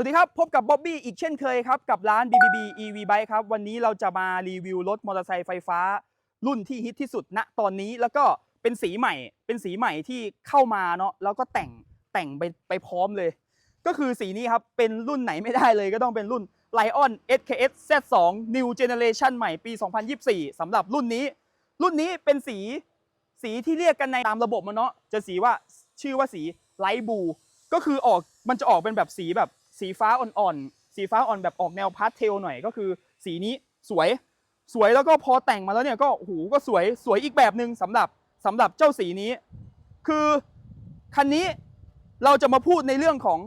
สวัสดีครับ พบกับบ๊อบบี้อีกเช่นเคยครับ กับร้าน BBB EV Bike ครับ วันนี้เราจะมารีวิวรถมอเตอร์ไซค์ไฟฟ้า รุ่นที่ฮิตที่สุดณตอนนี้แล้วก็เป็นสีใหม่ เป็นสีใหม่ที่เข้ามาเนาะแล้วก็แต่งแต่งไปไปพร้อมเลย ก็คือสีนี้ครับ เป็นรุ่นไหนไม่ได้เลยก็ต้องเป็นรุ่น Lion SKS Z2 New Generation ใหม่ปี 2024สำหรับรุ่นนี้ รุ่นนี้เป็นสีสีที่เรียกกันในตามระบบมันเนาะจะสีว่าชื่อว่าสีไลท์บูก็คือออกมันจะออกเป็นแบบสีแบบ สีฟ้าอ่อนๆ สีฟ้าอ่อนแบบออกแนวพาสเทลหน่อยก็คือ สีนี้สวย สวยแล้วก็พอแต่งมาแล้วเนี่ยก็โอ้โหก็สวยสวยอีกแบบหนึ่งสำหรับสำหรับเจ้าสีนี้ คือคันนี้เราจะมาพูดในเรื่องของ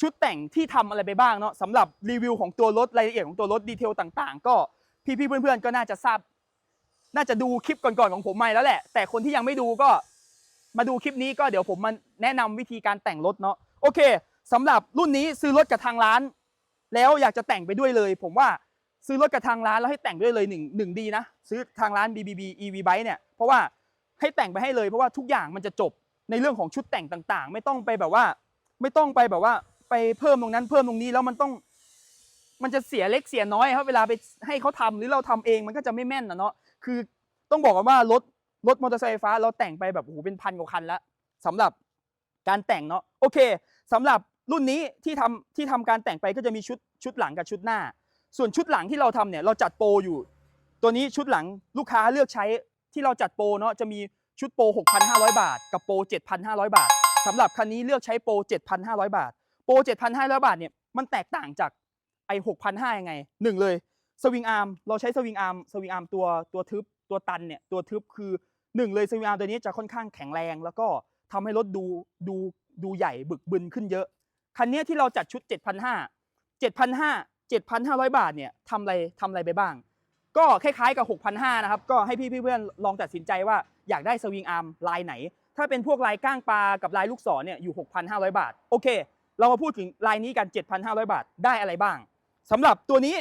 ชุดแต่งที่ทำอะไรไปบ้างเนาะสำหรับรีวิวของตัวรถรายละเอียดของตัวรถดีเทลต่างๆ ก็พี่ๆเพื่อนๆก็น่าจะทราบ น่าจะดูคลิปก่อนๆของผมมาแล้วแหละ แต่คนที่ยังไม่ดูก็มาดูคลิปนี้ก็เดี๋ยวผมมาแนะนำวิธีการแต่งรถเนาะโอเค สำหรับรุ่นนี้ซื้อรถกับทางร้าน แล้วอยากจะแต่งไปด้วยเลย ผมว่าซื้อรถกับทางร้านแล้วให้แต่งด้วยเลยหนึ่งหนึ่งดีนะ ซื้อทางร้าน BBB EV Bike เนี่ยเพราะว่าให้แต่งไปให้เลยเพราะว่าทุกอย่างมันจะจบในเรื่องของชุดแต่งต่างๆ ไม่ต้องไปแบบว่า ไม่ต้องไปแบบว่า ไปเพิ่มตรงนั้นเพิ่มตรงนี้แล้วมันต้อง มันจะเสียเล็กเสียน้อยครับเวลาไปให้เขาทำหรือเราทำเองมันก็จะไม่แม่นนะเนาะคือต้องบอกกันว่ารถรถมอเตอร์ไซค์ไฟฟ้าเราแต่งไปแบบโอ้โหเป็นพันกว่าคันแล้วสำหรับการแต่งเนาะโอเคสำหรับ รุ่นนี้ที่ทำที่ทำการแต่งไปก็จะมีชุดชุดหลังกับชุดหน้า ส่วนชุดหลังที่เราทำเนี่ยเราจัดโปรอยู่ ตัวนี้ชุดหลังลูกค้าเลือกใช้ที่เราจัดโปรเนาะจะมีชุดโปร 6,500 บาท กับโปร 7,500 บาทสำหรับคันนี้เลือกใช้โปร 7,500 บาท โปร 7,500 บาทเนี่ยมันแตกต่างจากไอ้6,500ยังไงหนึ่งเลยสวิงอาร์มเราใช้สวิงอาร์มสวิงอาร์มตัวตัวทึบตัวตันเนี่ยตัวทึบคือหนึ่งเลยสวิงอาร์มตัวนี้จะค่อนข้างแข็งแรง แล้วก็ทำให้รถดูดูดูใหญ่บึกบึนขึ้นเยอะ คันนี้ที่เราจัดชุด 7,500 7,500 7,500 บาทเนี่ยทำอะไรทำอะไรไปบ้าง ก็คล้ายๆกับ 6,500นะครับ ก็ให้พี่เพื่อนลองตัดสินใจว่าอยากได้สวิงอาร์มลายไหน ถ้าเป็นพวกลายก้างปลากับลายลูกศรเนี่ยอยู่ 6,500 บาท โอเค เรามาพูดถึงลายนี้กัน 7,500 บาทได้อะไรบ้างสำหรับตัวนี้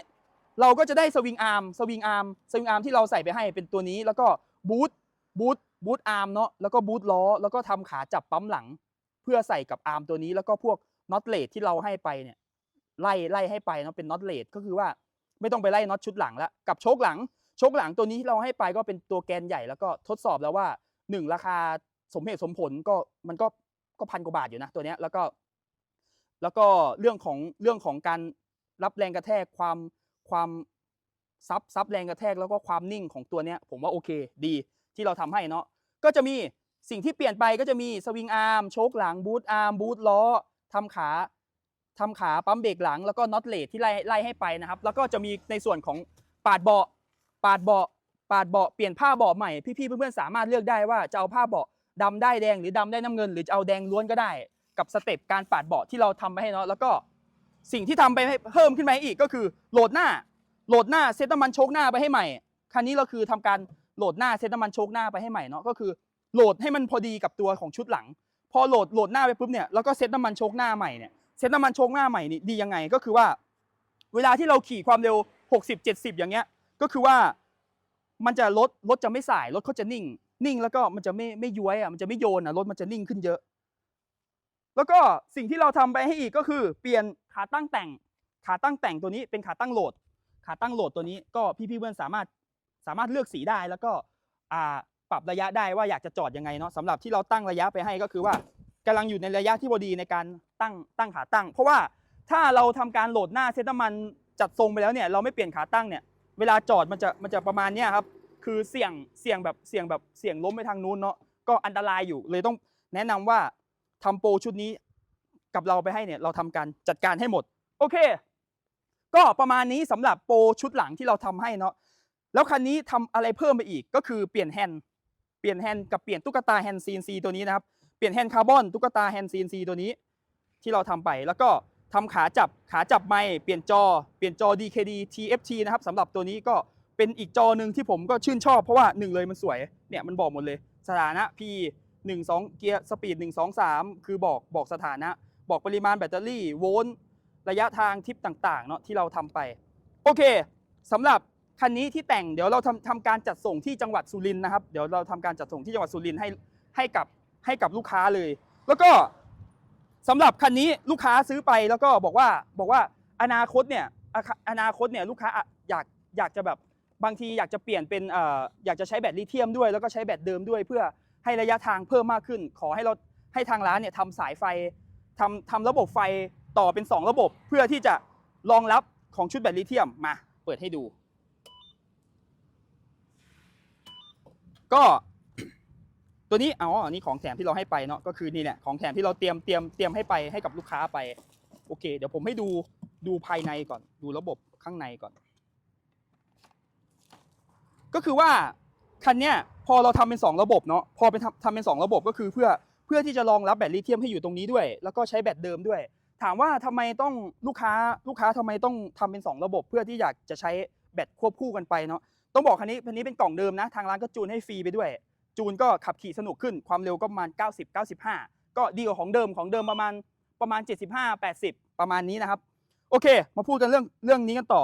เราก็จะได้สวิงอาร์มสวิงอาร์มสวิงอาร์มที่เราใส่ไปให้เป็นตัวนี้แล้วก็บูทบูทบูทอาร์มเนาะแล้วก็บูทล้อแล้วก็ทำขาจับปั๊มหลัง เพื่อใส่กับอาร์มตัวนี้แล้วก็พวก น็อตเลทที่เราให้ไปเนี่ยไล่ไล่ให้ไปเนาะเป็นน็อตเลทก็คือว่าไม่ต้องไปไล่น็อตชุดหลังละกับโชคหลังโชคหลังตัวนี้ที่เราให้ไปก็เป็นตัวแกนใหญ่แล้วก็ทดสอบแล้วว่าหนึ่งราคาสมเหตุสมผลก็มันก็ก็พันกว่าบาทอยู่นะตัวเนี้ยแล้วก็ แล้วก็เรื่องของเรื่องของการรับแรงกระแทกความความซับซับแรงกระแทกแล้วก็ความนิ่งของตัวเนี้ยผมว่าโอเคดีที่เราทำให้เนาะก็จะมีสิ่งที่เปลี่ยนไปก็จะมีสวิงอาร์มโชคหลังบูทอาร์มบูทล้อ ทำขาทำขาปั๊มเบรกหลังแล้วก็น็อตเลทที่ไล่ไล่ให้ไปนะครับ แล้วก็จะมีในส่วนของปาดเบาะปาดเบาะปาดเบาะเปลี่ยนผ้าเบาะใหม่พี่ๆเพื่อนๆสามารถเลือกได้ว่าจะเอาผ้าเบาะดำได้แดงหรือดำได้น้ำเงิน หรือจะเอาแดงล้วนก็ได้ กับสเต็ปการปาดเบาะที่เราทำไปให้เนาะแล้วก็สิ่งที่ทำไปเพิ่มขึ้นมาอีกก็คือโหลดหน้าโหลดหน้าเซตน้ำมันโชคหน้าไปให้ใหม่คันนี้เราคือทำการโหลดหน้าเซตน้ำมันโชคหน้าไปให้ใหม่เนาะก็คือโหลดให้มันพอดีกับตัวของชุดหลัง พอโหลดโหลดหน้าไปปุ๊บเนี่ยแล้วก็เซตน้ำมันโชคหน้าใหม่เนี่ยเซตน้ำมันโชคหน้าใหม่นี่ดียังไงก็คือว่า เวลาที่เราขี่ความเร็ว 60 70 อย่างเงี้ยก็คือว่ามันจะรถรถจะไม่สายรถเขาจะนิ่ง นิ่งแล้วก็มันจะไม่ไม่ย้วยอะมันจะไม่โยนอะรถมันจะนิ่งขึ้นเยอะ แล้วก็สิ่งที่เราทำไปให้อีกก็คือ เปลี่ยนขาตั้งแต่ง ขาตั้งแต่งตัวนี้เป็นขาตั้งโหลด ขาตั้งโหลดตัวนี้ก็พี่ๆเพื่อนสามารถสามารถเลือกสีได้แล้วก็อ่า ปรับระยะได้ว่าอยากจะจอดยังไงเนาะสำหรับที่เราตั้งระยะไปให้ก็คือว่ากำลังอยู่ในระยะที่พอดีในการตั้งตั้งขาตั้ง เพราะว่าถ้าเราทำการโหลดหน้าเซตน้ำมันจัดทรงไปแล้วเนี่ยเราไม่เปลี่ยนขาตั้งเนี่ยเวลาจอดมันจะมันจะประมาณเนี้ยครับคือเสี่ยงเสี่ยงแบบเสี่ยงแบบเสี่ยงล้มไปทางนู้นเนาะก็อันตรายอยู่เลยต้องแนะนำว่าทำโปรชุดนี้กับเราไปให้เนี่ยเราทำการจัดการให้หมด โอเค ก็ประมาณนี้สำหรับโปรชุดหลังที่เราทำให้เนาะแล้วคันนี้ทำอะไรเพิ่มไปอีกก็คือเปลี่ยนแฮนด์ ปลี่ยนแฮนด์กับเปลี่ยนตุ๊กตาแฮนด์ซีนซีตัวนี้นะครับ เปลี่ยนแฮนด์คาร์บอนตุ๊กตาแฮนด์ซีนซีตัวนี้ ที่เราทำไปแล้วก็ทำขาจับขาจับไม้เปลี่ยนจอเปลี่ยนจอ DKD TFT นะครับสำหรับตัวนี้ก็เป็นอีกจอหนึ่งที่ผมก็ชื่นชอบเพราะว่าหนึ่งเลยมันสวยเนี่ยมันบอกหมดเลย สถานะ P 1 2เกียร์สปีด1 2 3 คือบอกบอกสถานะ บอกปริมาณแบตเตอรี่โวลต์ระยะทางทิปต่างๆเนาะที่เราทำไป โอเคสำหรับ คันนี้ที่แต่งเดี๋ยวเราทำทำการจัดส่งที่จังหวัดสุรินทร์นะครับ เดี๋ยวเราทำการจัดส่งที่จังหวัดสุรินทร์ให้ให้กับให้กับลูกค้าเลย แล้วก็สำหรับคันนี้ลูกค้าซื้อไปแล้วก็บอกว่าบอกว่าอนาคตเนี่ยอนาคตเนี่ยลูกค้าอยากอยากจะแบบบางทีอยากจะเปลี่ยนเป็นอยากจะใช้แบตลิเธียมด้วย แล้วก็ใช้แบตเดิมด้วย เพื่อให้ระยะทางเพิ่มมากขึ้น ขอให้เราให้ทางร้านเนี่ยทำสายไฟทำทำระบบไฟต่อเป็น 2 ระบบ เพื่อที่จะรองรับของชุดแบตลิเธียมมาเปิดให้ดู ก็ตัวนี้อ๋ออันนี้ของแถมที่เราให้ไปเนาะก็คือนี่แหละของแถมที่เราเตรียมเตรียมเตรียมให้ไปให้กับลูกค้าไป โอเค เดี๋ยวผมให้ดูดูภายในก่อน ดูระบบข้างในก่อน ก็คือว่าคันเนี้ยพอเราทำเป็น 2 ระบบเนาะพอเป็นทำทำเป็น 2 ระบบก็คือเพื่อเพื่อที่จะรองรับแบตลิเธียมให้อยู่ตรงนี้ด้วย แล้วก็ใช้แบตเดิมด้วย ถามว่าทำไมต้องลูกค้าลูกค้าทำไมต้องทำเป็น 2 ระบบ เพื่อที่อยากจะใช้แบตควบคู่กันไปเนาะ ต้องบอกคันนี้คันนี้เป็นกล่องเดิมนะ ทางร้านก็จูนให้ฟรีไปด้วย จูนก็ขับขี่สนุกขึ้นความเร็วก็ประมาณ 90 95 ก็ดีกว่าของเดิมของเดิมประมาณประมาณ 75 80 ประมาณนี้นะครับ โอเค มาพูดกันเรื่องเรื่องนี้กันต่อ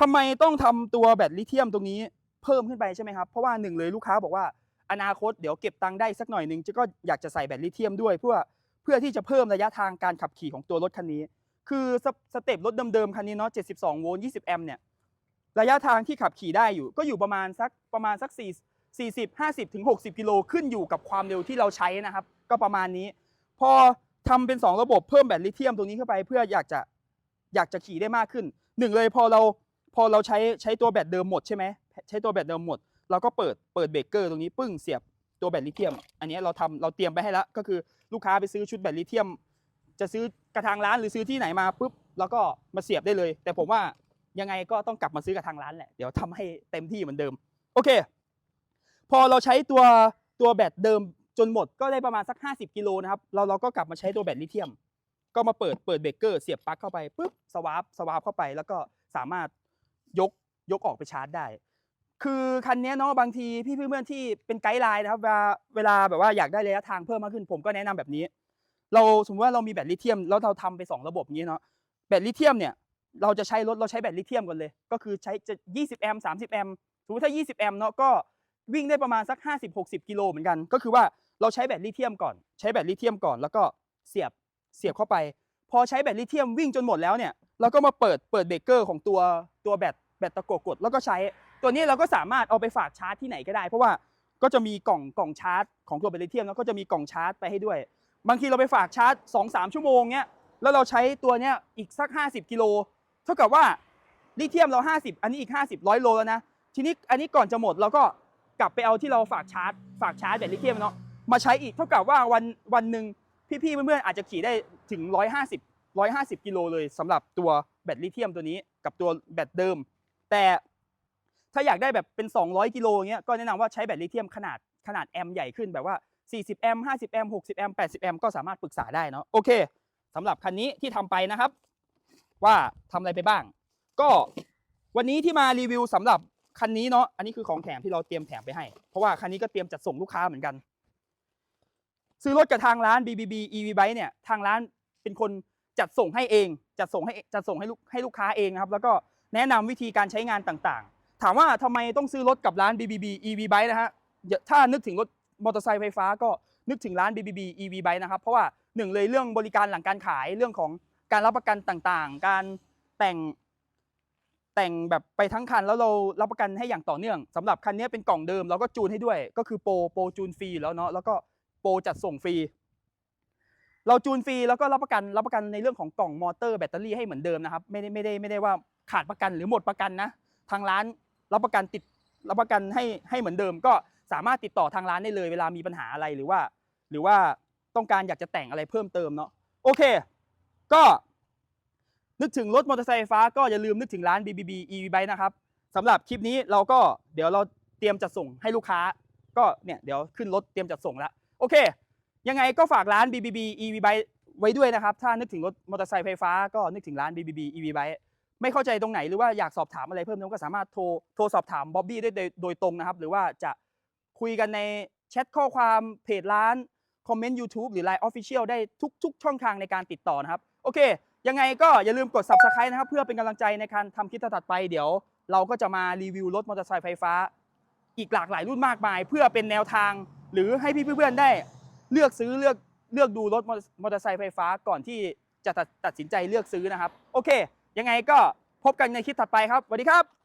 ทำไมต้องทำตัวแบตลิเธียมตรงนี้เพิ่มขึ้นไปใช่ไหมครับ เพราะว่าหนึ่งเลยลูกค้าบอกว่าอนาคตเดี๋ยวเก็บตังค์ได้สักหน่อยหนึ่งจะก็อยากจะใส่แบตลิเธียมด้วยเพื่อเพื่อที่จะเพิ่มระยะทางการขับขี่ของตัวรถคันนี้ คือสสเต็ปรถเดิมๆคันนี้เนาะ 72 โวลต์ 20 แอมป์เนี่ย ระยะทางที่ขับขี่ได้อยู่ ก็อยู่ประมาณสักประมาณสัก 4 40 50ถึง60 กิโลขึ้นอยู่กับความเร็วที่เราใช้นะครับ ก็ประมาณนี้ พอทำเป็น 2 ระบบเพิ่มแบตลิเธียมตรงนี้เข้าไป เพื่ออยากจะอยากจะขี่ได้มากขึ้นหนึ่งเลยพอเราพอเราใช้ใช้ตัวแบตเดิมหมดใช่ไหมใช้ตัวแบตเดิมหมดเราก็เปิดเปิดเบรกเกอร์ตรงนี้ปึ้งเสียบตัวแบตลิเธียม อันนี้เราทำเราเตรียมไปให้แล้วก็คือลูกค้าไปซื้อชุดแบตลิเธียม จะซื้อกระทางร้านหรือซื้อที่ไหนมาปุ๊บแล้วก็มาเสียบได้เลย แต่ผมว่า ยังไงก็ต้องกลับมาซื้อกับทางร้านแหละ เดี๋ยวทำให้เต็มที่เหมือนเดิม โอเค พอเราใช้ตัวตัวแบตเดิมจนหมดก็ได้ประมาณสัก 50 กิโลนะครับ เราเราก็กลับมาใช้ตัวแบตลิเธียม ก็มาเปิดเปิดเบรกเกอร์เสียบปลั๊กเข้าไปปุ๊บสวาปสวาปเข้าไป แล้วก็สามารถยกยกออกไปชาร์จได้ คือคันนี้เนาะบางทีพี่เพื่อนๆที่เป็นไกด์ไลน์นะครับเวลาเวลาแบบว่าอยากได้ระยะทางเพิ่มมากขึ้นผมก็แนะนำแบบนี้ เราสมมติว่าเรามีแบตลิเธียมแล้วเราทำไป 2 ระบบงนี้เนาะแบตลิเธียมเนี่ย เราจะใช้รถเราใช้แบตลิเธียมกันเลย ก็คือใช้จะ 20 แอมป์ 30 แอมป์สมมติถ้า 20 แอมป์เนาะก็วิ่งได้ประมาณสัก 50-60 กิโลเหมือนกัน ก็คือว่าเราใช้แบตลิเธียมก่อน ใช้แบตลิเธียมก่อน แล้วก็เสียบเสียบเข้าไป พอใช้แบตลิเธียมวิ่งจนหมดแล้วเนี่ยเราก็มาเปิดเปิดเบรกเกอร์ของตัวตัวแบตแบตตะโกกด แล้วก็ใช้ตัวนี้เราก็สามารถเอาไปฝากชาร์จที่ไหนก็ได้ เพราะว่าก็จะมีกล่องกล่องชาร์จของตัวแบตลิเธียมแล้วก็จะมีกล่องชาร์จไปให้ด้วย บางทีเราไปฝากชาร์จ 2-3 ชั่วโมงเนี้ยแล้วเราใช้ตัวเนี้ยอีกสัก 50 กิโล เท่ากับว่าลิเธียมเรา 50 อันนี้อีก 50ร้อยโลแล้วนะ ทีนี้อันนี้ก่อนจะหมดเราก็กลับไปเอาที่เราฝากชาร์จ ฝากชาร์จแบตลิเธียมเนาะมาใช้อีกเท่ากับว่าวันวันหนึ่งพี่ๆเพื่อนๆอาจจะขี่ได้ถึง 150 150 กิโลเลยสำหรับตัวแบตลิเธียมตัวนี้กับตัวแบตเดิม แต่ถ้าอยากได้แบบเป็น 200 กิโลเงี้ยก็แนะนำว่าใช้แบตลิเธียมขนาดขนาดแอมป์ใหญ่ขึ้นแบบว่า 40 แอมป์50 แอมป์60 แอมป์80 แอมป์ก็สามารถปรึกษาได้เนาะโอเคสำหรับคันนี้ที่ทำไปนะครับ ว่าทำอะไรไปบ้าง ก็วันนี้ที่มารีวิวสำหรับคันนี้เนาะอันนี้คือของแถมที่เราเตรียมแถมไปให้ เพราะว่าคันนี้ก็เตรียมจัดส่งลูกค้าเหมือนกัน ซื้อรถกับทางร้าน BBB EV Bike เนี่ยทางร้านเป็นคนจัดส่งให้เอง จัดส่งให้จัดส่งให้ลูกให้ลูกค้าเองนะครับ แล้วก็แนะนำวิธีการใช้งานต่างๆ ถามว่าทำไมต้องซื้อรถกับร้าน BBB EV Bike นะฮะถ้านึกถึงรถมอเตอร์ไซค์ไฟฟ้าก็นึกถึงร้าน BBB EV Bike นะครับ เพราะว่าหนึ่งเลยเรื่องบริการหลังการขายเรื่องของ การรับประกันต่างๆ การแต่งแต่งแบบไปทั้งคันแล้วเรารับประกันให้อย่างต่อเนื่องสำหรับคันนี้เป็นกล่องเดิมเราก็จูนให้ด้วย ก็คือโปรโปรจูนฟรีแล้วเนาะแล้วก็โปรจัดส่งฟรี เราจูนฟรีแล้วก็รับประกันรับประกันในเรื่องของกล่องมอเตอร์แบตเตอรี่ให้เหมือนเดิมนะครับไม่ได้ไม่ได้ไม่ได้ว่าขาดประกันหรือหมดประกันนะทางร้านรับประกันติดรับประกันให้ให้เหมือนเดิม ก็สามารถติดต่อทางร้านได้เลยเวลามีปัญหาอะไรหรือว่า หรือว่าต้องการอยากจะแต่งอะไรเพิ่มเติมเนาะโอเค ก็นึกถึงรถมอเตอร์ไซค์ไฟฟ้าก็อย่าลืมนึกถึงร้าน BBB EV Bike นะครับสำหรับคลิปนี้เราก็เดี๋ยวเราเตรียมจัดส่งให้ลูกค้า ก็เนี่ยเดี๋ยวขึ้นรถเตรียมจัดส่งแล้วโอเค ยังไงก็ฝากร้าน BBB EV Bike ไว้ด้วยนะครับ ถ้านึกถึงรถมอเตอร์ไซค์ไฟฟ้าก็นึกถึงร้าน BBB EV Bike ไม่เข้าใจตรงไหนหรือว่าอยากสอบถามอะไรเพิ่มเติมก็สามารถโทรโทรสอบถามบ๊อบบี้ได้โดยตรงนะครับ หรือว่าจะคุยกันในแชทข้อความเพจร้าน คอมเมนต์ YouTube หรือ Line Official ได้ทุกทุกช่องทางในการติดต่อนะครับ โอเค ยังไงก็อย่าลืมกด Subscribe นะครับ เพื่อเป็นกำลังใจในการทำคลิปถัดไปเดี๋ยว เราก็จะมารีวิวรถมอเตอร์ไซค์ไฟฟ้า อีกหลากหลายรุ่นมากมาย เพื่อเป็นแนวทาง หรือให้พี่เพื่อนๆได้เลือกซื้อเลือกเลือกดูรถมอเตอร์มอเตอร์ไซค์ไฟฟ้าก่อนที่จะตัดตัดสินใจเลือกซื้อนะครับ โอเค ยังไงก็พบกันในคลิปถัดไปครับสวัสดีครับ